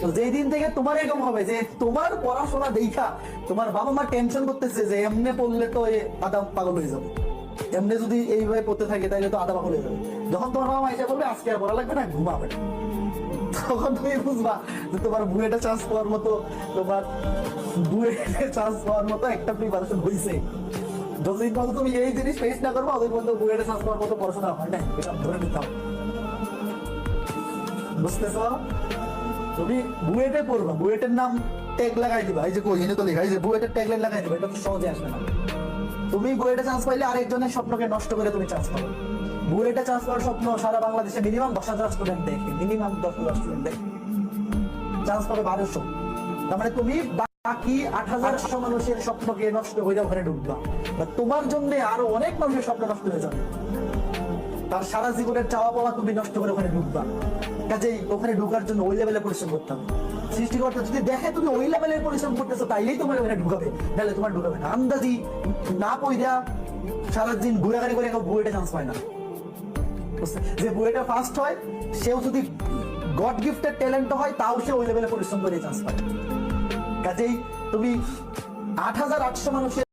তো যেই দিন থেকে তোমার এরকম হবে, যে তোমার পড়াশোনা দেখা, তোমার বাবা মা টেনশন করতেছে যে এমনি পড়লে তো আদা পাগল হয়ে যাবে। এমনি যদি এইভাবে পড়তে থাকে তাহলে তো আদা পাগল হয়ে যাবে। যখন তোমার বাবা মা এসে বলবে, আজকে আর পড়া লাগবে না, ঘুমাবে তখন তুমি বুঝবা যে তোমার বুয়েটা চান্স পাওয়ার মতো, তোমার বুয়েটে চান্স পাওয়ার মতো একটা প্রিপারেশন হয়েছে যতদিন পর্যন্ত তুমি এই জিনিস ফেস না করব ততদিন পর্যন্ত বুয়েটে চান্স পাওয়ার মতো পড়াশোনা হয় না এটা ধরে নিতে হবে। বুঝতেছ? বুয়েটে বুয়েটের নাম ট্যাগ লাগাই দিবা, এই যে কই এনে তো যে বুয়েটের ট্যাগ লাইন লাগাই দিবা, এটা তো সহজে আসবে না। তুমি বুয়েটে চান্স পাইলে আরেকজনের স্বপ্নকে নষ্ট করে তুমি চান্স পাবে। বুয়েটে চান্স পাওয়ার স্বপ্ন সারা বাংলাদেশে মিনিমাম দশ হাজার স্টুডেন্ট দেখে মিনিমাম দশ হাজার স্টুডেন্ট দেখে চান্স পাবে বারোশো। তার মানে তুমি বাকি আট হাজার আটশো মানুষের স্বপ্নকে নষ্ট হয়ে ওখানে ঢুকবা। বা তোমার জন্য আরও অনেক মানুষের স্বপ্ন নষ্ট হয়ে যাবে। তার সারা জীবনের চাওয়া পাওয়া তুমি নষ্ট করে ওখানে ঢুকবা। কাজেই ওখানে ঢুকার জন্য ওই লেভেলে পরিশ্রম করতে হবে সৃষ্টিকর্তা যদি দেখে তুমি ওই লেভেলের পরিশ্রম করতেছো, তাইলেই তোমার ওখানে ঢুকাবে। নাহলে তোমার ঢুকাবে না। আন্দাজি না পইরা সারাদিন ঘুরাঘুরি করে কেউ বুয়েটে চান্স পায় না? যে বুয়েটা ফার্স্ট হয়, সেও যদি গড গিফটের ট্যালেন্ট হয়, তাও সে ওই লেভেলে পরিশ্রম করে চান্স পায়। কাজেই তুমি আট হাজার আটশো মানুষের